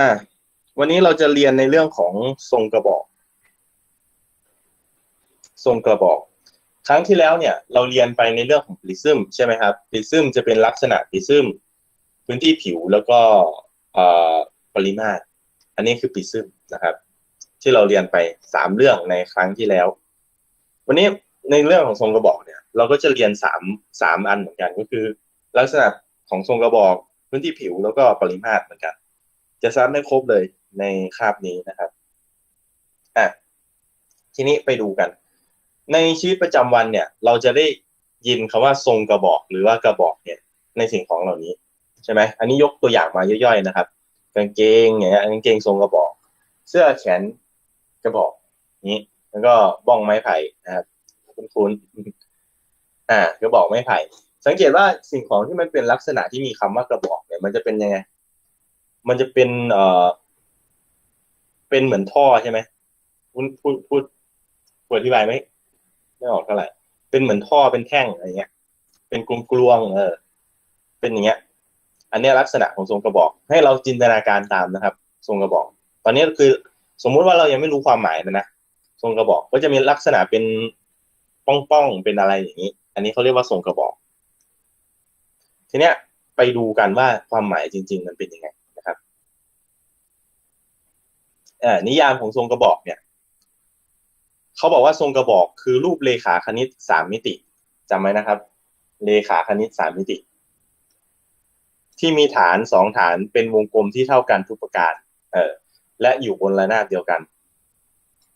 อ่า วันนี้เราจะเรียนในเรื่องของทรงกระบอก ทรงกระบอก ครั้งที่แล้วเนี่ย เราเรียนไปในเรื่องของปริซึมใช่ไหมครับปริซึมจะเป็นลักษณะปริซึมพื้นที่ผิวแล้วก็ปริมาตร อันนี้คือปริซึมนะครับ ที่เราเรียนไปสามเรื่องในครั้งที่แล้ว วันนี้ในเรื่องของทรงกระบอกเนี่ย เราก็จะเรียนสามสามอันเหมือนกันก็คือ ลักษณะของทรงกระบอกพื้นที่ผิวแล้วก็ปริมาตรเหมือนกัน จะซ้ำได้ครบเลยในคาบนี้นะครับอะทีนี้ไปดูกัน ในชีวิตประจำวันเนี่ย เราจะได้ยินคำว่าทรงกระบอกหรือว่ากระบอกเนี่ย ในสิ่งของเหล่านี้ใช่ไหมอันนี้ยกตัวอย่างมาย่อยๆนะครับ กางเกงอย่างเงี้ยกางเกงทรงกระบอก เสื้อแขนกระบอกนี้แล้วก็บ้องไม้ไผ่นะครับคุ้นๆอ่ากระบอกไม้ไผ่ สังเกตว่าสิ่งของที่มันเป็นลักษณะที่มีคำว่ากระบอกเนี่ย มันจะเป็นยังไง มันจะเป็นเอ่อเป็นเหมือนท่อใช่ไหมพูดพูดพูดพูดอธิบายไหมไม่ออกเท่าไหร่เป็นเหมือนท่อเป็นแท่งอะไรเงี้ย เป็นกลมกลวงเออ เป็นอย่างเงี้ย อันนี้ลักษณะของทรงกระบอก ให้เราจินตนาการตามนะครับ ทรงกระบอก ตอนนี้คือสมมุติว่าเรายังไม่รู้ความหมายนะนะทรงกระบอกก็จะมีลักษณะเป็นป้องๆเป็นอะไรอย่างนี้ อันนี้เขาเรียกว่าทรงกระบอก ทีเนี้ยไปดูกันว่าความหมายจริง ๆ มันเป็นยังไง นิยามของทรงกระบอกเนี่ยเขาบอกว่าทรงกระบอกคือรูปเลขาคณิตสามมิติจำไว้นะครับ เลขาคณิตสามมิติ ที่มีฐานสองฐานเป็นวงกลมที่เท่ากันทุกประการ เออและอยู่บนระนาบเดียวกัน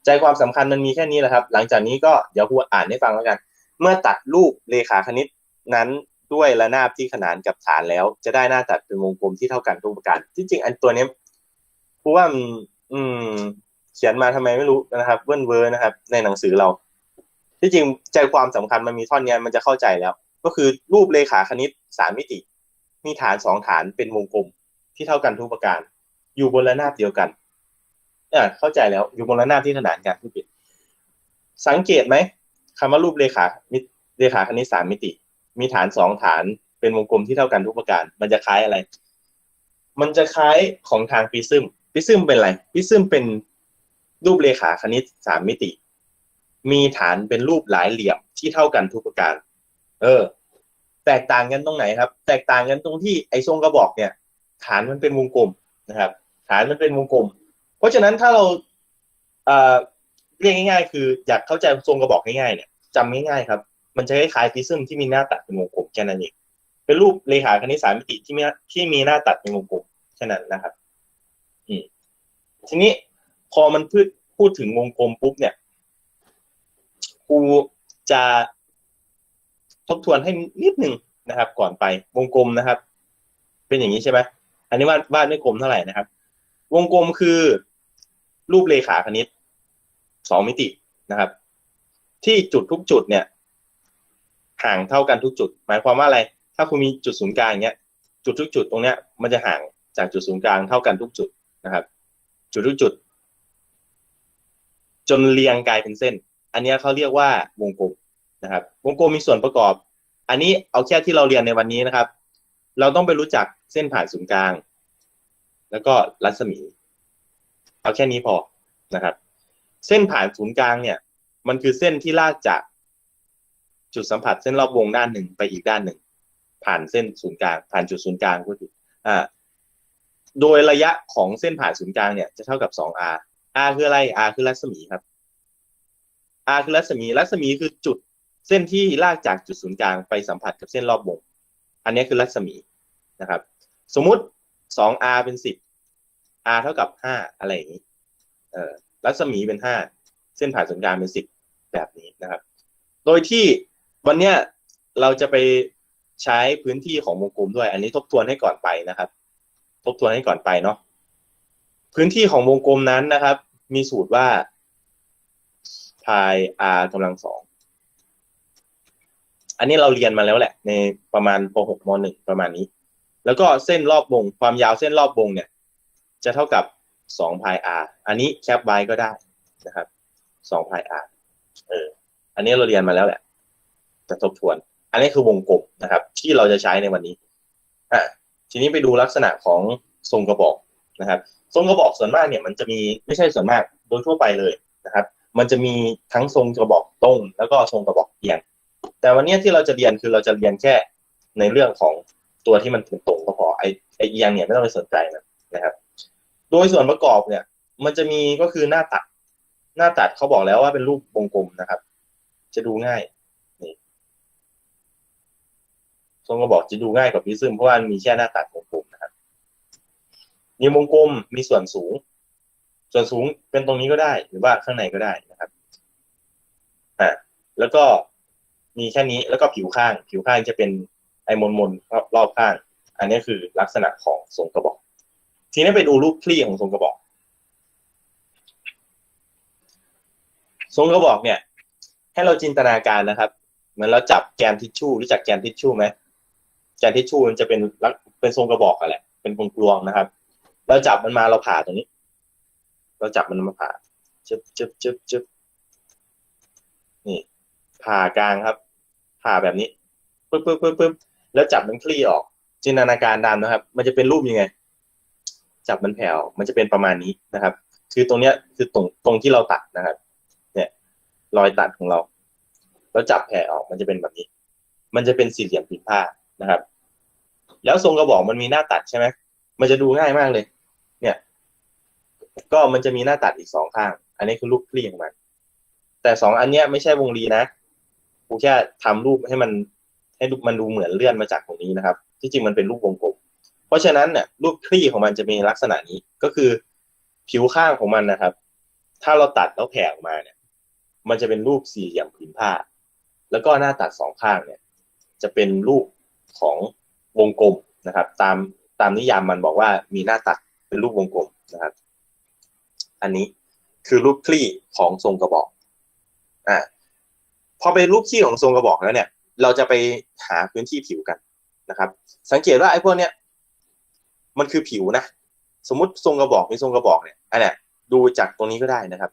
ใจความสำคัญมันมีแค่นี้แหละครับ หลังจากนี้ก็เดี๋ยวครูอ่านให้ฟังแล้วกัน เมื่อตัดรูปเลขาคณิตนั้นด้วยระนาบที่ขนานกับฐานแล้ว จะได้หน้าตัดเป็นวงกลมที่เท่ากันทุกประการที่จริงอันตัวนี้ครูว่ามัน อืม เขียนมาทำไมไม่รู้นะครับ เวิ้นเวอร์นะครับ ในหนังสือเรา ที่จริงใจความสำคัญมันมีท่อนนี้มันจะเข้าใจแล้ว ก็คือรูปเลขาคณิตสามมิติ มีฐานสองฐานเป็นวงกลมที่เท่ากันทุกประการ อยู่บนระนาบเดียวกันอ่าเข้าใจแล้ว อยู่บนระนาบที่ขนานกันที่ผิด สังเกตไหมคำว่ารูปเลขาเลขาคณิตสามมิติ มีฐานสองฐานเป็นวงกลมที่เท่ากันทุกประการ มันจะคล้ายอะไร มันจะคล้ายของทางปิซึม ปิซึมเป็นอะไรปิซึมเป็นรูปเลขาคณิตสามมิติ มีฐานเป็นรูปหลายเหลี่ยมที่เท่ากันทุกประการ เออ แตกต่างกันตรงไหนครับ แตกต่างกันตรงที่ไอ้ทรงกระบอกเนี่ย ฐานมันเป็นวงกลมนะครับ ฐานมันเป็นวงกลม เพราะฉะนั้นถ้าเราเอ่อเรียกง่าย ๆ คืออยากเข้าใจทรงกระบอกง่ายๆเนี่ยจำง่ายๆครับ มันจะคล้ายๆพิซึมที่มีหน้าตัดเป็นวงกลมแค่นั้นเองเป็นรูปเลขาคณิตสามมิติที่มีที่มีหน้าตัดเป็นวงกลมแค่นั้นนะครับ ทีนี้พอมันพูดพูดถึงวงกลมปุ๊บเนี่ยครูจะทบทวนให้นิดหนึ่งนะครับ ก่อนไปวงกลมนะครับ เป็นอย่างนี้ใช่ไหมอันนี้วาดวาดไม่กลมเท่าไหร่นะครับ วงกลมคือ รูปเลขาคณิตสองมิตินะครับ ที่จุดทุกจุดเนี่ย ห่างเท่ากันทุกจุด หมายความว่าอะไร ถ้าคุณมีจุดศูนย์กลางเนี้ยจุดทุกจุดตรงเนี้ยมันจะห่างจากจุดศูนย์กลางเท่ากันทุกจุด นะครับ จุดทุกจุด จนเรียงกลายเป็นเส้น อันนี้เขาเรียกว่าวงกลมนะครับ วงกลมมีส่วนประกอบ อันนี้เอาแค่ที่เราเรียนในวันนี้นะครับ เราต้องไปรู้จักเส้นผ่านศูนย์กลาง แล้วก็รัศมี เอาแค่นี้พอนะครับ เส้นผ่านศูนย์กลางเนี่ย มันคือเส้นที่ลากจากจุดสัมผัสเส้นรอบวงด้านหนึ่งไปอีกด้านหนึ่ง ผ่านเส้นศูนย์กลาง ผ่านจุดศูนย์กลางก็คืออ่า โดยระยะของเส้นผ่านศูนย์กลางเนี่ยจะเท่ากับ 2r r คืออะไร r คือรัศมีครับ r คือรัศมี รัศมีคือจุดเส้นที่ลากจากจุดศูนย์กลางไปสัมผัสกับเส้นรอบวง อันนี้คือรัศมีนะครับ สมมุติ 2r เป็น 10 r เท่ากับ 5 อะไรอย่างนี้ เอ่อ รัศมีเป็น 5 เส้นผ่านศูนย์กลางเป็น 10 แบบนี้นะครับ โดยที่วันเนี้ยเราจะไปใช้พื้นที่ของวงกลมด้วย อันนี้ทบทวนให้ก่อนไปนะครับ ทบทวนให้ก่อนไปเนาะพื้นที่ของวงกลมนั้นนะครับ มีสูตรว่า pi r กำลังสองอันนี้เราเรียนมาแล้วแหละ ในประมาณป .6 ม .1 ประมาณนี้ แล้วก็เส้นรอบวงความยาวเส้นรอบวงเนี่ย จะเท่ากับ2 pi r อันนี้แคปไว้ก็ได้นะครับ2 pi r เอออันนี้เราเรียนมาแล้วแหละจะทบทวน อันนี้คือวงกลมนะครับ ที่เราจะใช้ในวันนี้อะ ทีนี้ไปดูลักษณะของทรงกระบอกนะครับ ทรงกระบอกส่วนมากเนี่ยมันจะมีไม่ใช่ส่วนมากโดยทั่วไปเลยนะครับ มันจะมีทั้งทรงกระบอกตรง แล้วก็ทรงกระบอกเอียง แต่วันนี้ที่เราจะเรียนคือเราจะเรียนแค่ในเรื่องของตัวที่มันเป็นตรงก็พอไอไอเอียงเนี่ยไม่ต้องไปสนใจนะนะครับ โดยส่วนประกอบเนี่ย มันจะมีก็คือหน้าตัด หน้าตัดเขาบอกแล้วว่าเป็นรูปวงกลมนะครับ จะดูง่ายนี่ ทรงกระบอกจะดูง่ายกว่าพิซึมเพราะว่ามีแค่หน้าตัดวงกลมนะครับมีวงกลมมีส่วนสูง ส่วนสูงเป็นตรงนี้ก็ได้ หรือว่าข้างในก็ได้นะครับอ่าแล้วก็มีแค่นี้แล้วก็ผิวข้าง ผิวข้างจะเป็นไอมนมนรอบรอบข้าง อันนี้คือลักษณะของทรงกระบอก ทีนี้ไปดูรูปคลี่ของทรงกระบอก ทรงกระบอกเนี่ย ให้เราจินตนาการนะครับ เหมือนเราจับแกนทิชชู่รู้จักแกนทิชชู่ไหม แกนทิชชู่มันจะเป็นเป็นทรงกระบอกอะแหละ เป็นกลวงๆนะครับ เราจับมันมาเราผ่าตรงนี้ เราจับมันมาผ่าจึบจึบจึบจึบนี่ ผ่ากลางครับ ผ่าแบบนี้ปึ๊บปึ๊บปึ๊บปึ๊บแล้วจับมันคลี่ออก จินตนาการตามนะครับ มันจะเป็นรูปยังไง จับมันแผ่วมันจะเป็นประมาณนี้นะครับ คือตรงเนี้ยคือตรงตรงที่เราตัดนะครับ เนี่ย รอยตัดของเรา แล้วจับแผ่ออกมันจะเป็นแบบนี้ มันจะเป็นสี่เหลี่ยมผืนผ้า นะครับ แล้วทรงกระบอกมันมีหน้าตัดใช่ไหมมันจะดูง่ายมากเลย เนี่ย ก็มันจะมีหน้าตัดอีกสองข้าง อันนี้คือรูปคลี่ของมัน แต่สองอันเนี้ยไม่ใช่วงรีนะกูแค่ทำรูปให้มันให้รูมันดูเหมือนเลื่อนมาจากตรงนี้นะครับ ที่จริงมันเป็นรูปวงกลม เพราะฉะนั้นเนี่ยรูปคลี่ของมันจะมีลักษณะนี้ก็คือผิวข้างของมันนะครับ ถ้าเราตัดแล้วแผ่ออกมาเนี่ย มันจะเป็นรูปสี่เหลี่ยมผืนผ้า แล้วก็หน้าตัดสองข้างเนี่ย จะเป็นรูป ของวงกลมนะครับ ตามตามนิยามมันบอกว่ามีหน้าตัดเป็นรูปวงกลมนะครับ อันนี้คือรูปคลี่ของทรงกระบอกอ่าพอเป็นรูปคลี่ของทรงกระบอกแล้วเนี่ย เราจะไปหาพื้นที่ผิวกันนะครับ สังเกตว่าไอ้พวกเนี้ยมันคือผิวนะ สมมติทรงกระบอกมีทรงกระบอกเนี่ยอันเนี้ยดูจากตรงนี้ก็ได้นะครับ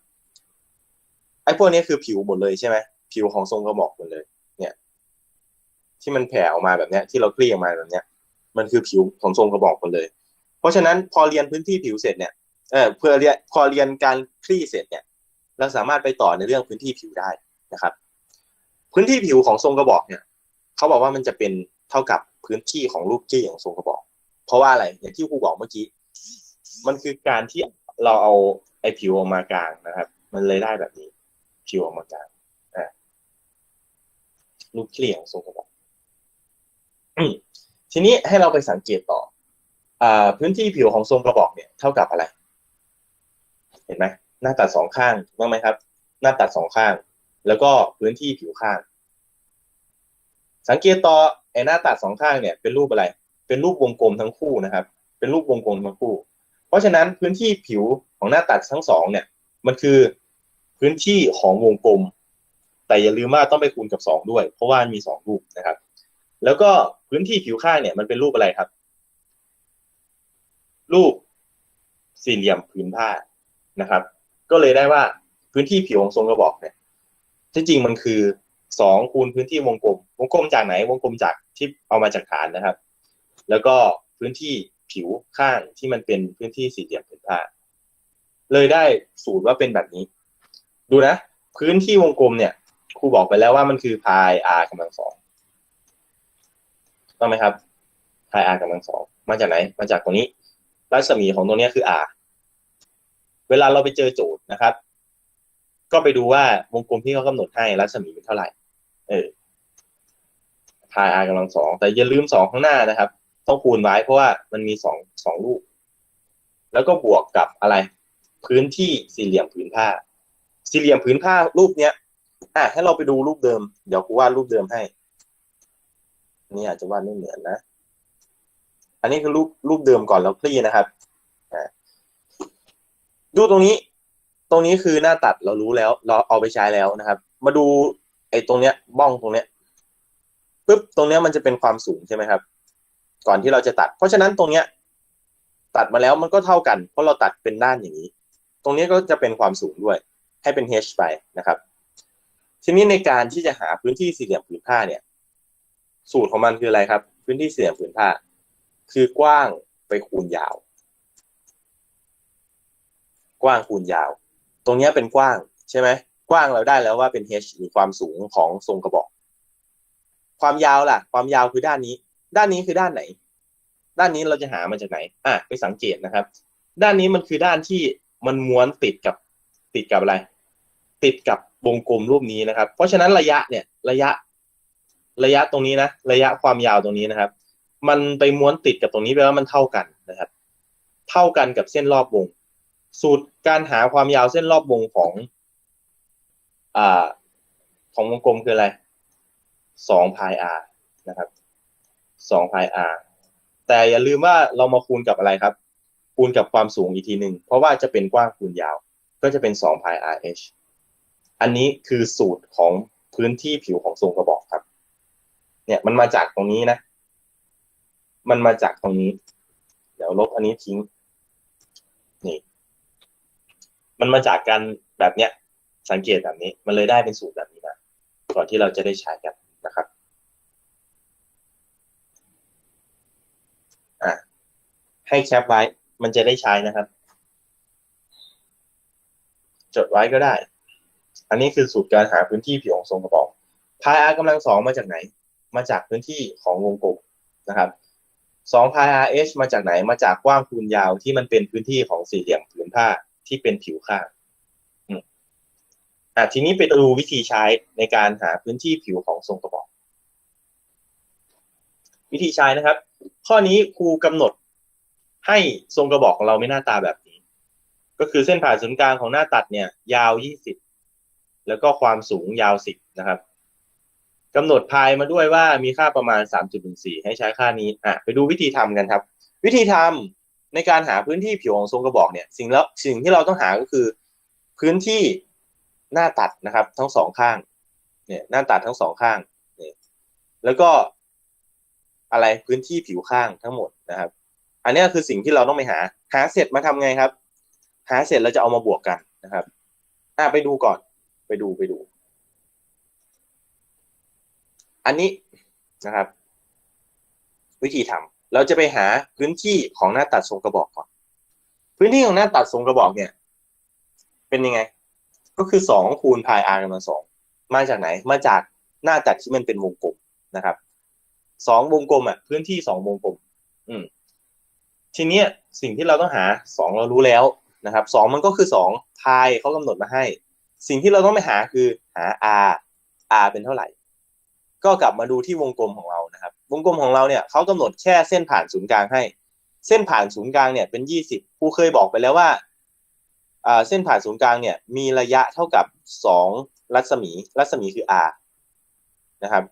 ไอ้พวกนี้คือผิวหมดเลยใช่ไหมผิวของทรงกระบอกหมดเลยเนี่ย ที่มันแผ่ออกมาแบบเนี้ยที่เราคลี่ออกมาแบบเนี้ย มันคือผิวของทรงกระบอกหมดเลย เพราะฉะนั้นพอเรียนพื้นที่ผิวเสร็จเนี่ยเออเพื่อเรียนพอเรียนการคลี่เสร็จเนี่ย เราสามารถไปต่อในเรื่องพื้นที่ผิวได้นะครับ พื้นที่ผิวของทรงกระบอกเนี่ยเขาบอกว่ามันจะเป็นเท่ากับพื้นที่ของรูปจี้ของทรงกระบอก เพราะว่าอะไรอย่างที่ครูบอกเมื่อกี้ มันคือการที่เราเอาไอ้ผิวออกมากลางนะครับ มันเลยได้แบบนี้ผิวออกมากลางอ่ารูปคลี่ของทรงกระบอก ทีนี้ให้เราไปสังเกตต่ออ่าพื้นที่ผิวของทรงกระบอกเนี่ยเท่ากับอะไร เห็นไหมหน้าตัดสองข้างถูกไหมครับ หน้าตัดสองข้าง แล้วก็พื้นที่ผิวข้าง สังเกตต่อไอ้หน้าตัดสองข้างเนี่ยเป็นรูปอะไร เป็นรูปวงกลมทั้งคู่นะครับ เป็นรูปวงกลมทั้งคู่ เพราะฉะนั้นพื้นที่ผิวของหน้าตัดทั้งสองเนี่ย มันคือพื้นที่ของวงกลม แต่อย่าลืมว่าต้องไปคูณกับสองด้วย เพราะว่ามีสองรูปนะครับ แล้วก็พื้นที่ผิวข้างเนี่ยมันเป็นรูปอะไรครับ รูปสี่เหลี่ยมผืนผ้านะครับ ก็เลยได้ว่าพื้นที่ผิวของทรงกระบอกเนี่ยที่จริงมันคือสองคูณพื้นที่วงกลม วงกลมจากไหนวงกลมจากที่เอามาจากฐานนะครับ แล้วก็พื้นที่ผิวข้างที่มันเป็นพื้นที่สี่เหลี่ยมผืนผ้า เลยได้สูตรว่าเป็นแบบนี้ ดูนะ พื้นที่วงกลมเนี่ยครูบอกไปแล้วว่ามันคือพาย r กำลังสอง ต้องไหมครับพาย r กำลังสองมาจากไหน มาจากตรงนี้ รัศมีของตรงนี้คือ r เวลาเราไปเจอโจทย์นะครับ ก็ไปดูว่าวงกลมที่เขากำหนดให้รัศมีเป็นเท่าไหร่ เออพาย r กำลังสองแต่อย่าลืมสองข้างหน้านะครับ ต้องคูณไว้เพราะว่ามันมีสองสองลูก แล้วก็บวกกับอะไร พื้นที่สี่เหลี่ยมผืนผ้า สี่เหลี่ยมผืนผ้ารูปเนี้ยอะให้เราไปดูรูปเดิม เดี๋ยวกูวาดรูปเดิมให้ นี่อาจจะวาดไม่เหมือนนะ อันนี้คือรูปรูปเดิมก่อนแล้วคลี่นะครับดูตรงนี้ ตรงนี้คือหน้าตัดเรารู้แล้ว เราเอาไปใช้แล้วนะครับ มาดูไอ้ตรงเนี้ยบ้องตรงเนี้ยปุ๊บตรงเนี้ยมันจะเป็นความสูงใช่ไหมครับ ก่อนที่เราจะตัด เพราะฉะนั้นตรงเนี้ย ตัดมาแล้วมันก็เท่ากัน เพราะเราตัดเป็นด้านอย่างนี้ ตรงนี้ก็จะเป็นความสูงด้วย ให้เป็น h ไปนะครับ ทีนี้ในการที่จะหาพื้นที่สี่เหลี่ยมผืนผ้าเนี่ย สูตรของมันคืออะไรครับ พื้นที่เหลี่ยมผืนผ้า คือกว้างไปคูณยาว กว้างคูณยาว ตรงนี้เป็นกว้างใช่ไหมกว้างเราได้แล้วว่าเป็น h หรือความสูงของทรงกระบอก ความยาวล่ะ ความยาวคือด้านนี้ ด้านนี้คือด้านไหน ด้านนี้เราจะหามาจากไหน อะไปสังเกตนะครับ ด้านนี้มันคือด้านที่มันม้วนติดกับติดกับอะไร ติดกับวงกลมรูปนี้นะครับ เพราะฉะนั้นระยะเนี่ย ระยะ ระยะตรงนี้นะระยะความยาวตรงนี้นะครับ มันไปม้วนติดกับตรงนี้แปลว่ามันเท่ากันนะครับ เท่ากันกับเส้นรอบวง สูตรการหาความยาวเส้นรอบวงของอ่าของวงกลมคืออะไรสองพาย r นะครับสองพาย r แต่อย่าลืมว่าเรามาคูณกับอะไรครับ คูณกับความสูงอีกทีหนึ่งเพราะว่าจะเป็นกว้างคูณยาว ก็จะเป็นสองพาย r h อันนี้คือสูตรของพื้นที่ผิวของทรงกระบอกครับ เนี่ยมันมาจากตรงนี้นะ มันมาจากตรงนี้ เดี๋ยวลบอันนี้ทิ้ง นี่ มันมาจากการแบบเนี้ย สังเกตแบบนี้ มันเลยได้เป็นสูตรแบบนี้มาก่อนที่เราจะได้ใช้กันนะครับ อะ ให้แคปไว้ มันจะได้ใช้นะครับ จดไว้ก็ได้ อันนี้คือสูตรการหาพื้นที่ผิวของทรงกระบอกพาย r กำลังสองมาจากไหน มาจากพื้นที่ของวงกลมนะครับสองพาย r h มาจากไหนมาจากกว้างคูณยาวที่มันเป็นพื้นที่ของสี่เหลี่ยมผืนผ้าที่เป็นผิวข้างอะทีนี้ไปดูวิธีใช้ในการหาพื้นที่ผิวของทรงกระบอก วิธีใช้นะครับ ข้อนี้ครูกำหนดให้ทรงกระบอกของเราไม่หน้าตาแบบนี้ ก็คือเส้นผ่านศูนย์กลางของหน้าตัดเนี่ย ยาว 20 แล้วก็ความสูงยาว 10 นะครับ กำหนดพายมาด้วยว่ามีค่าประมาณ 3.14 ให้ใช้ค่านี้อะไปดูวิธีทำกันครับ วิธีทำในการหาพื้นที่ผิวของทรงกระบอกเนี่ย สิ่งแล้วสิ่งที่เราต้องหาก็คือ พื้นที่หน้าตัดนะครับ ทั้งสองข้าง เนี่ยหน้าตัดทั้งสองข้างเนี่ยแล้วก็อะไรพื้นที่ผิวข้างทั้งหมดนะครับ อันนี้คือสิ่งที่เราต้องไปหา หาเสร็จมาทำไงครับ หาเสร็จเราจะเอามาบวกกันนะครับอะไปดูก่อน ไปดูไปดู อันนี้นะครับ วิธีทำเราจะไปหาพื้นที่ของหน้าตัดทรงกระบอกก่อน พื้นที่ของหน้าตัดทรงกระบอกเนี่ย เป็นยังไง ก็คือสองคูณพาย r กำลังสองมาจากไหน มาจากหน้าตัดที่มันเป็นวงกลมนะครับสองวงกลมอะ พื้นที่สองวงกลม อืม ทีเนี้ยสิ่งที่เราต้องหาสองเรารู้แล้วนะครับสองมันก็คือสองพายเขากำหนดมาให้ สิ่งที่เราต้องไปหาคือหา r r เป็นเท่าไหร่ ก็กลับมาดูที่วงกลมของเรานะครับ วงกลมของเราเนี่ยเขากำหนดแค่เส้นผ่านศูนย์กลางให้ เส้นผ่านศูนย์กลางเนี่ยเป็นยี่สิบครูเคยบอกไปแล้วว่าเส้นผ่านศูนย์กลางเนี่ยมีระยะเท่ากับสองรัศมี รัศมีคือ r นะครับ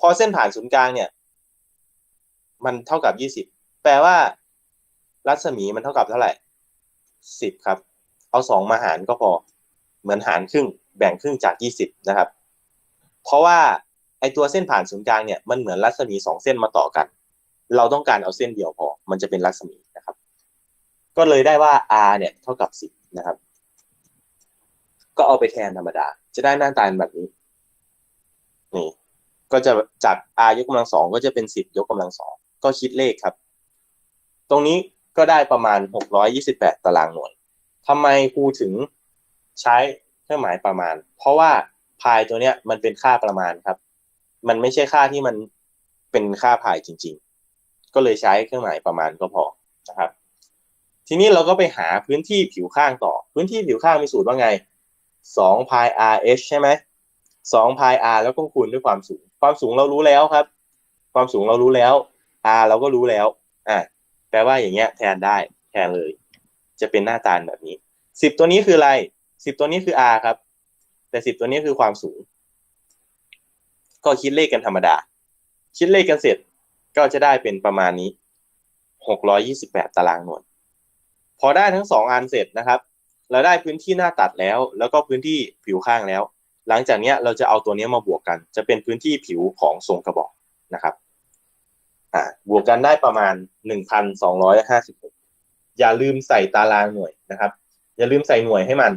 พอเส้นผ่านศูนย์กลางเนี่ย มันเท่ากับยี่สิบแปลว่า รัศมีมันเท่ากับเท่าไหร่สิบครับ เอาสองมาหารก็พอ เหมือนหารครึ่ง แบ่งครึ่งจากยี่สิบนะครับ เพราะว่า ไอตัวเส้นผ่านศูนย์กลางเนี่ยมันเหมือนรัศมีสองเส้นมาต่อกัน เราต้องการเอาเส้นเดียวพอ มันจะเป็นรัศมีนะครับ ก็เลยได้ว่า r เนี่ยเท่ากับสิบนะครับ ก็เอาไปแทนธรรมดา จะได้หน้าตาแบบนี้ นี่ ก็จะจาก r ยกกำลังสองก็จะเป็นสิบยกกำลังสองก็คิดเลขครับ ตรงนี้ก็ได้ประมาณหกร้อยยี่สิบแปดตารางหน่วยทำไมครูถึงใช้เครื่องหมายประมาณ เพราะว่าพายตัวเนี้ยมันเป็นค่าประมาณครับ มันไม่ใช่ค่าที่มันเป็นค่าพายจริง ๆ ก็เลยใช้เครื่องหมายประมาณก็พอนะครับ ทีนี้เราก็ไปหาพื้นที่ผิวข้างต่อ พื้นที่ผิวข้างมีสูตรว่าไงสองพาย r h ใช่ไหมสองพาย r แล้วก็คูณด้วยความสูง ความสูงเรารู้แล้วครับ ความสูงเรารู้แล้ว r เราก็รู้แล้ว อะแปลว่าอย่างเงี้ยแทนได้แทนเลย จะเป็นหน้าตาแบบนี้สิบตัวนี้คืออะไรสิบตัวนี้คือ r ครับ แต่สิบตัวนี้คือความสูง ก็คิดเลขกันธรรมดา คิดเลขกันเสร็จก็จะได้เป็นประมาณนี้หกร้อยี่สิบแปดตารางหน่วย พอได้ทั้งสองอันเสร็จนะครับ เราได้พื้นที่หน้าตัดแล้ว แล้วก็พื้นที่ผิวข้างแล้ว หลังจากนี้เราจะเอาตัวนี้มาบวกกัน จะเป็นพื้นที่ผิวของทรงกระบอกนะครับอ่าบวกกันได้ประมาณหนึ่งพันสองร้อยห้าสิบหกอย่าลืมใส่ตารางหน่วยนะครับ อย่าลืมใส่หน่วยให้มัน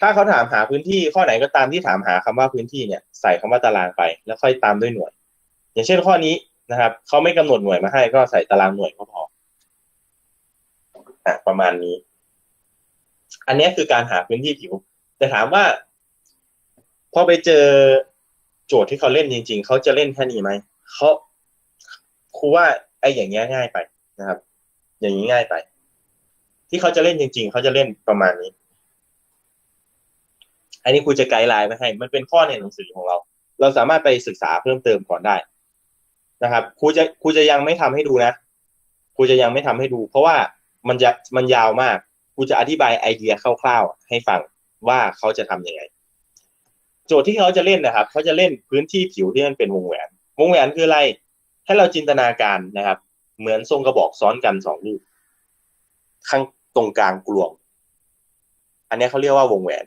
ถ้าเขาถามหาพื้นที่ข้อไหนก็ตามที่ถามหาคำว่าพื้นที่เนี่ย ใส่คำว่าตารางไป แล้วค่อยตามด้วยหน่วย อย่างเช่นข้อนี้นะครับเขาไม่กำหนดหน่วยมาให้ก็ใส่ตารางหน่วยก็พออะประมาณนี้ อันนี้คือการหาพื้นที่ผิว แต่ถามว่า พอไปเจอโจทย์ที่เขาเล่นจริง ๆ เขาจะเล่นแค่นี้ไหมเขาครูว่าไอ้อย่างเงี้ยง่ายไปนะครับ อย่างนี้ง่ายไป ที่เขาจะเล่นจริง ๆเขาจะเล่นประมาณนี้ อันนี้ครูจะไกด์ไลน์มาให้ มันเป็นข้อในหนังสือของเรา เราสามารถไปศึกษาเพิ่มเติมก่อนได้นะครับครูจะครูจะยังไม่ทำให้ดูนะครูจะยังไม่ทำให้ดู เพราะว่ามันจะมันยาวมากครูจะอธิบายไอเดียคร่าวๆ ให้ฟังว่าเขาจะทํำยังไง โจทย์ที่เขาจะเล่นนะครับเขาจะเล่นพื้นที่ผิวที่มันเป็นวงแหวน วงแหวนคืออะไร ให้เราจินตนาการนะครับ เหมือนทรงกระบอกซ้อนกันสองลูกข้างตรงกลางกลวง อันนี้เขาเรียกว่าวงแหวน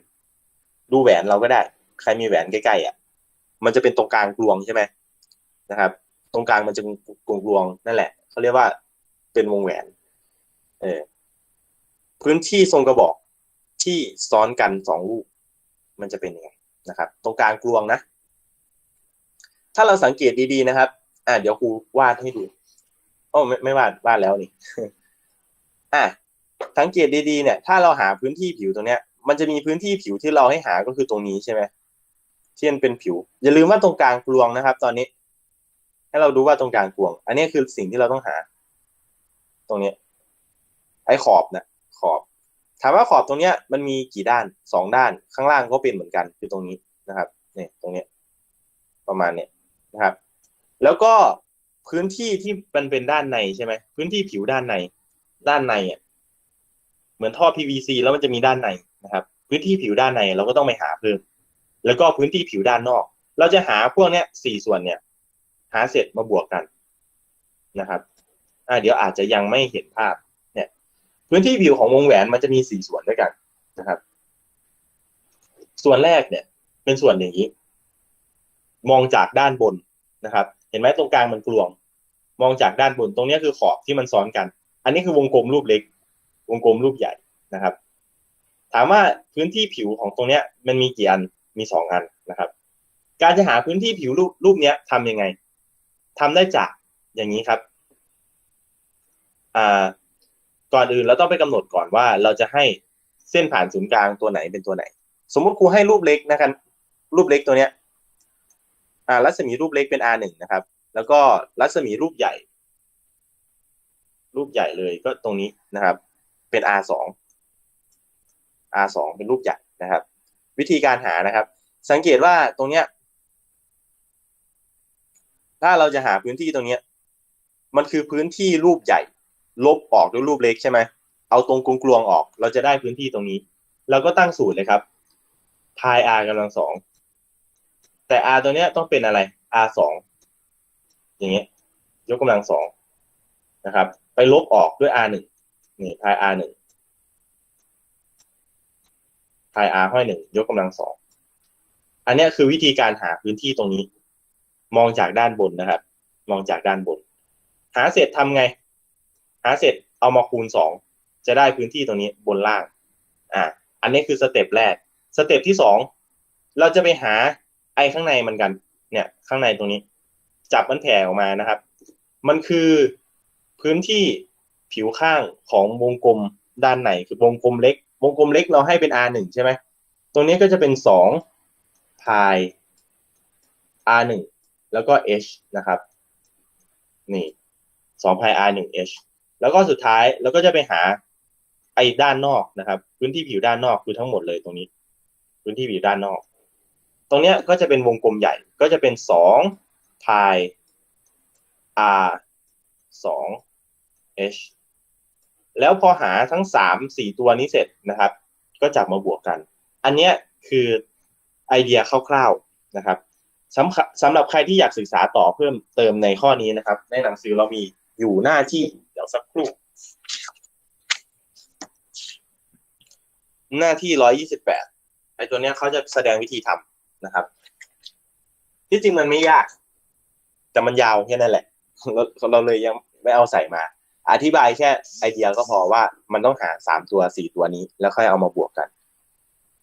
ดูแหวนเราก็ได้ ใครมีแหวนใกล้ๆอะ มันจะเป็นตรงกลางกลวงใช่ไหมนะครับ ตรงกลางมันจะกลวงกลวงนั่นแหละเขาเรียกว่าเป็นวงแหวน เออ พื้นที่ทรงกระบอกที่ซ้อนกันสองลูก มันจะเป็นยังไงนะครับ ตรงกลางกลวงนะ ถ้าเราสังเกตดีๆนะครับ อ่าเดี๋ยวครูวาดให้ดูโอ้ไม่ไม่วาดวาดแล้วนี่ อะสังเกตดีๆเนี่ย ถ้าเราหาพื้นที่ผิวตรงเนี้ย มันจะมีพื้นที่ผิวที่เราให้หาก็คือตรงนี้ใช่ไหมที่มันเป็นผิว อย่าลืมว่าตรงกลางกลวงนะครับ ตอนนี้ ให้เราดูว่าตรงกลางกลวง อันนี้คือสิ่งที่เราต้องหา ตรงนี้ไอ้ขอบนะขอบ ถามว่าขอบตรงเนี้ย มันมีกี่ด้านสองด้านข้างล่างก็เป็นเหมือนกันคือตรงนี้นะครับเนี่ยตรงเนี้ย ประมาณเนี้ยนะครับ แล้วก็พื้นที่ที่มันเป็นด้านในใช่ไหมพื้นที่ผิวด้านใน ด้านในอะเหมือนท่อ PVC แล้วมันจะมีด้านใน นะครับ พื้นที่ผิวด้านในเราก็ต้องไปหาเพิ่ม แล้วก็พื้นที่ผิวด้านนอก เราจะหาพวกเนี้ยสี่ส่วนเนี่ย หาเสร็จมาบวกกันนะครับอ่าเดี๋ยวอาจจะยังไม่เห็นภาพเนี่ย พื้นที่ผิวของวงแหวนมันจะมีสี่ส่วนด้วยกันนะครับ ส่วนแรกเนี่ย เป็นส่วนอย่างนี้ มองจากด้านบนนะครับ เห็นไหมตรงกลางมันกลวง มองจากด้านบนตรงนี้คือขอบที่มันซ้อนกัน อันนี้คือวงกลมรูปเล็ก วงกลมรูปใหญ่นะครับ ถามว่าพื้นที่ผิวของตรงเนี้ยมันมีกี่อันมีสองอันนะครับ การจะหาพื้นที่ผิวรูปรูปเนี้ยทำยังไงทำได้จากอย่างนี้ครับอ่าก่อนอื่นเราต้องไปกำหนดก่อนว่าเราจะให้เส้นผ่านศูนย์กลางตัวไหนเป็นตัวไหน สมมุติครูให้รูปเล็กนะครับ รูปเล็กตัวเนี้ยอ่ารัศมีรูปเล็กเป็น R1 นะครับ แล้วก็รัศมีรูปใหญ่ รูปใหญ่เลยก็ตรงนี้นะครับ เป็น R2 R2 เป็นรูปใหญ่นะครับ วิธีการหานะครับ สังเกตว่าตรงเนี้ย ถ้าเราจะหาพื้นที่ตรงเนี้ย มันคือพื้นที่รูปใหญ่ ลบออกด้วยรูปเล็กใช่ไหมเอาตรงกลวงๆออก เราจะได้พื้นที่ตรงนี้ เราก็ตั้งสูตรเลยครับพาย r กำลังสองแต่ r ตัวเนี้ยต้องเป็นอะไร r สองอย่างเงี้ย ยกกำลังสองนะครับ ไปลบออกด้วย r หนึ่งนี่พาย r หนึ่ง พาย r ห้อยหนึ่งยกกำลังสองอันนี้คือวิธีการหาพื้นที่ตรงนี้ มองจากด้านบนนะครับ มองจากด้านบน หาเสร็จทำไง หาเสร็จเอามาคูณสองจะได้พื้นที่ตรงนี้บนล่าง อ่า อันนี้คือสเต็ปแรก สเต็ปที่สองเราจะไปหาไอข้างในมันกัน เนี่ย ข้างในตรงนี้ จับมันแผ่ออกมานะครับ มันคือพื้นที่ผิวข้างของวงกลมด้านในคือวงกลมเล็ก วงกลมเล็กเราให้เป็น r หนึ่งใช่ไหมตรงนี้ก็จะเป็นสองพาย r หนึ่งแล้วก็ h นะครับนี่สองพาย r หนึ่ง h แล้วก็สุดท้ายเราก็จะไปหาไอ้ด้านนอกนะครับ พื้นที่ผิวด้านนอกคือทั้งหมดเลยตรงนี้ พื้นที่ผิวด้านนอก ตรงเนี้ยก็จะเป็นวงกลมใหญ่ก็จะเป็นสองพาย r สอง h แล้วพอหาทั้งสามสี่ตัวนี้เสร็จนะครับ ก็จับมาบวกกัน อันเนี้ยคือไอเดียคร่าวๆนะครับสำสำหรับใครที่อยากศึกษาต่อเพิ่มเติมในข้อนี้นะครับ ในหนังสือเรามีอยู่หน้าที่เดี๋ยวสักครู่ หน้าที่ร้อยยี่สิบแปดไอตัวเนี้ยเขาจะแสดงวิธีทำนะครับ ที่จริงมันไม่ยาก แต่มันยาวแค่นั้นแหละเราเราเลยยังไม่เอาใส่มา อธิบายแค่ไอเดียก็พอว่ามันต้องหาสามตัวสี่ตัวนี้ แล้วค่อยเอามาบวกกัน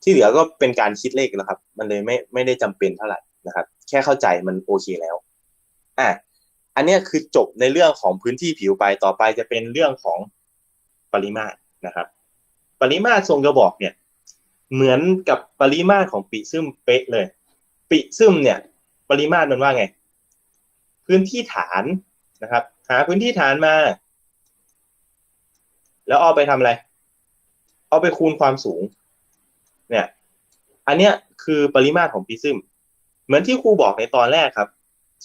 ที่เหลือก็เป็นการคิดเลขแล้วครับ มันเลยไม่ไม่ได้จำเป็นเท่าไหร่นะครับ แค่เข้าใจมันโอเคแล้ว อะอันนี้คือจบในเรื่องของพื้นที่ผิวไปต่อไปจะเป็นเรื่องของปริมาตรนะครับ ปริมาตรทรงกระบอกเนี่ย เหมือนกับปริมาตรของปิซึมเป๊ะเลยปิซึมเนี่ย ปริมาตรมันว่าไง พื้นที่ฐานนะครับ หาพื้นที่ฐานมา แล้วเอาไปทำอะไร เอาไปคูณความสูง เนี่ย อันเนี้ยคือปริมาตรของปิซึมเหมือนที่ครูบอกในตอนแรกครับ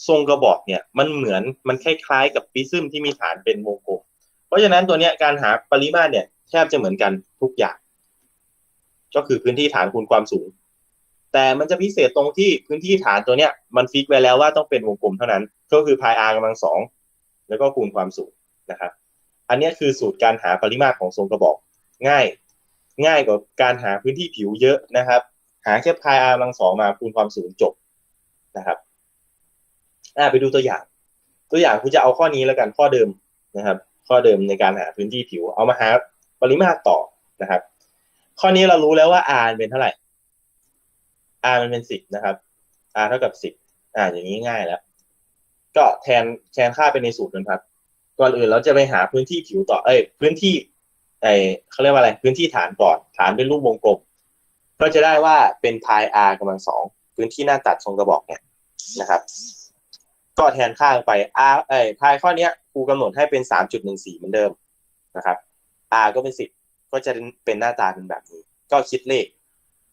ทรงกระบอกเนี่ย มันเหมือนมันคล้ายๆกับปิซึมที่มีฐานเป็นวงกลม เพราะฉะนั้นตัวเนี้ยการหาปริมาตรเนี่ยแทบจะเหมือนกันทุกอย่าง ก็คือพื้นที่ฐานคูณความสูง แต่มันจะพิเศษตรงที่พื้นที่ฐานตัวเนี้ยมันฟิกไว้แล้วว่าต้องเป็นวงกลมเท่านั้น ก็คือพาย r กำลังสองแล้วก็คูณความสูงนะครับ อันนี้คือสูตรการหาปริมาตรของทรงกระบอกง่าย ง่ายกว่าการหาพื้นที่ผิวเยอะนะครับ หาแค่พาย r กำลังสองมาคูณความสูงจบนะครับอ่าไปดูตัวอย่าง ตัวอย่างคุณจะเอาข้อนี้แล้วกันข้อเดิมนะครับ ข้อเดิมในการหาพื้นที่ผิว เอามาหาปริมาตรต่อนะครับ ข้อนี้เรารู้แล้วว่า r เป็นเท่าไหร่ r มันเป็นสิบนะครับ r เท่ากับสิบอ่าอย่างนี้ง่ายแล้ว ก็แทนแทนค่าเป็นในสูตรนะครับ ก่อนอื่นเราจะไปหาพื้นที่ผิวต่อเอ้ยพื้นที่ไอเขาเรียกว่าอะไรพื้นที่ฐานก่อนฐานเป็นรูปวงกลม ก็จะได้ว่าเป็นพาย r กำลังสองพื้นที่หน้าตัดทรงกระบอกเนี่ยนะครับ ก็แทนค่าไป r เอ้ยพายข้อเนี้ยครูกำหนดให้เป็นสามจุดหนึ่งสี่เหมือนเดิมนะครับ r ก็เป็นสิบก็จะเป็นหน้าตาเป็นแบบนี้ ก็คิดเลข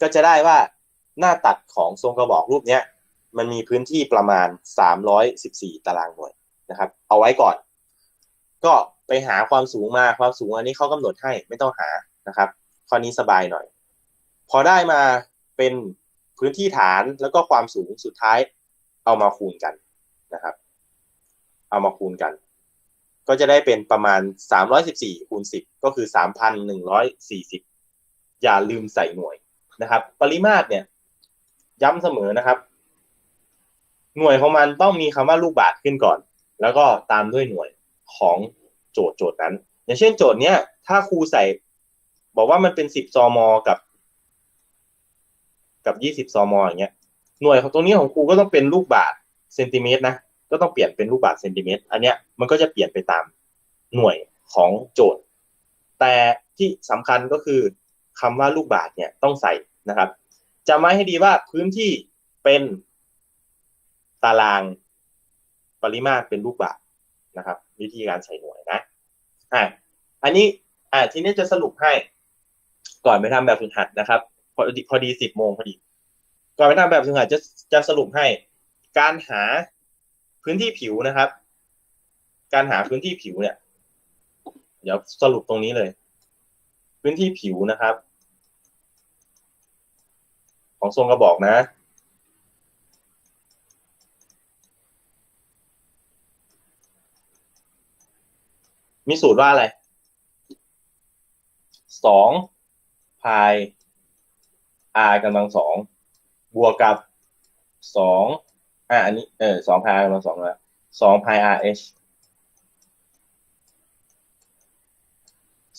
ก็จะได้ว่าหน้าตัดของทรงกระบอกรูปเนี้ยมันมีพื้นที่ประมาณสามร้อยสิบสี่ตารางหน่วยนะครับ เอาไว้ก่อน ก็ไปหาความสูงมาความสูงอันนี้เขากำหนดให้ไม่ต้องหานะครับข้อนี้สบายหน่อย พอได้มาเป็นพื้นที่ฐานแล้วก็ความสูงสุดท้าย เอามาคูณกันนะครับ เอามาคูณกัน ก็จะได้เป็นประมาณ 314คูณ10 ก็คือ 3,140 อย่าลืมใส่หน่วยนะครับ ปริมาตรเนี่ย ย้ำเสมอนะครับ หน่วยของมันต้องมีคำว่าลูกบาศก์ขึ้นก่อน แล้วก็ตามด้วยหน่วย ของโจทย์โจทย์นั้น อย่างเช่นโจทย์เนี้ยถ้าครูใส่ บอกว่ามันเป็น10ซมกับ กับ20ซมอย่างเงี้ยหน่วยของตรงนี้ของครูก็ต้องเป็นลูกบาศก์เซนติเมตรนะก็ต้องเปลี่ยนเป็นลูกบาศก์เซนติเมตร อันเนี้ยมันก็จะเปลี่ยนไปตามหน่วยของโจทย์ แต่ที่สำคัญก็คือคำว่าลูกบาศก์เนี่ยต้องใส่นะครับจำไว้ให้ดีว่าพื้นที่เป็นตารางปริมาตรเป็นลูกบาศก์ นะครับ วิธีการใส่หน่วยนะอ่าอันนี้อ่าทีนี้จะสรุปให้ ก่อนไปทำแบบฝึกหัดนะครับ พอดีพอดีสิบโมงพอดี ก่อนไปทำแบบฝึกหัดจะจะสรุปให้ การหาพื้นที่ผิวนะครับ การหาพื้นที่ผิวเนี่ย เดี๋ยวสรุปตรงนี้เลย พื้นที่ผิวนะครับ ของทรงกระบอกนะ มีสูตรว่าอะไรสองพาย r กำลังสองบวกกับสองอะอันนี้เออสองพาย r กำลังสองแล้วสองพาย r h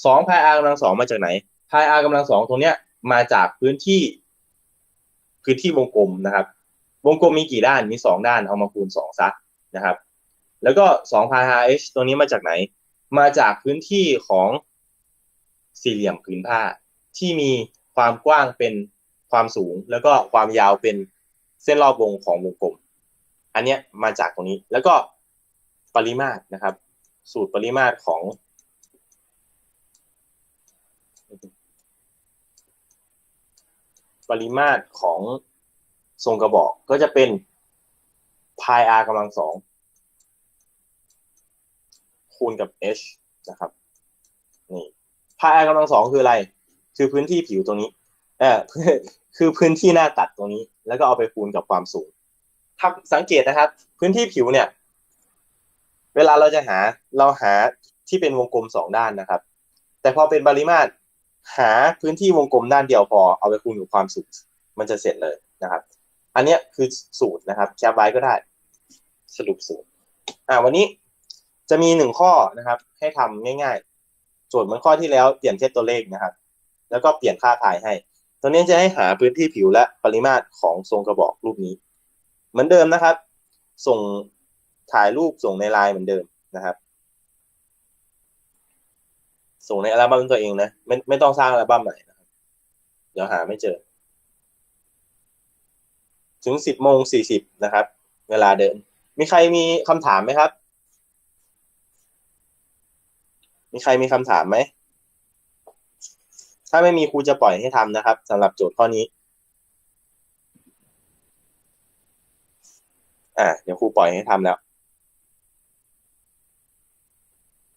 สองพาย r กำลังสองมาจากไหนพาย r กำลังสองตรงเนี้ยมาจากพื้นที่พื้นที่วงกลมนะครับ วงกลมมีกี่ด้านมีสองด้านเอามาคูณสองซะนะครับ แล้วก็สองพาย r h ตัวนี้มาจากไหน มาจากพื้นที่ของสี่เหลี่ยมผืนผ้า ที่มีความกว้างเป็นความสูง แล้วก็ความยาวเป็นเส้นรอบวงของวงกลม อันเนี้ยมาจากตรงนี้ แล้วก็ปริมาตรนะครับ สูตรปริมาตรของ ปริมาตรของทรงกระบอกก็จะเป็นพาย r กำลังสอง คูณกับ h นะครับนี่พาย r กำลังสองคืออะไร คือพื้นที่ผิวตรงนี้เออคือพื้นที่หน้าตัดตรงนี้ แล้วก็เอาไปคูณกับความสูงถ้าสังเกตนะครับ พื้นที่ผิวเนี่ย เวลาเราจะหาเราหาที่เป็นวงกลมสองด้านนะครับ แต่พอเป็นปริมาตรหาพื้นที่วงกลมด้านเดียวพอเอาไปคูณกับความสูงมันจะเสร็จเลยนะครับ อันนี้คือสูตรนะครับแคปไว้ก็ได้ สรุปสูตร อ่าวันนี้ จะมีหนึ่งข้อนะครับ ให้ทำง่ายๆ โจทย์เหมือนข้อที่แล้วเปลี่ยนแค่ตัวเลขนะครับ แล้วก็เปลี่ยนค่าพายให้ตอนนี้จะให้หาพื้นที่ผิวและปริมาตรของทรงกระบอกรูปนี้ เหมือนเดิมนะครับ ส่งถ่ายรูปส่งในไลน์เหมือนเดิมนะครับ ส่งในอัลบั้มตัวเองนะไม่ไม่ต้องสร้างอัลบั้มใหม่นะครับ เดี๋ยวหาไม่เจอ ถึงสิบโมงสี่สิบนะครับ เวลาเดิมมีใครมีคำถามไหมครับ มีใครมีคำถามไหม ถ้าไม่มีครูจะปล่อยให้ทำนะครับสำหรับโจทย์ข้อนี้ อ่าเดี๋ยวครูปล่อยให้ทำแล้ว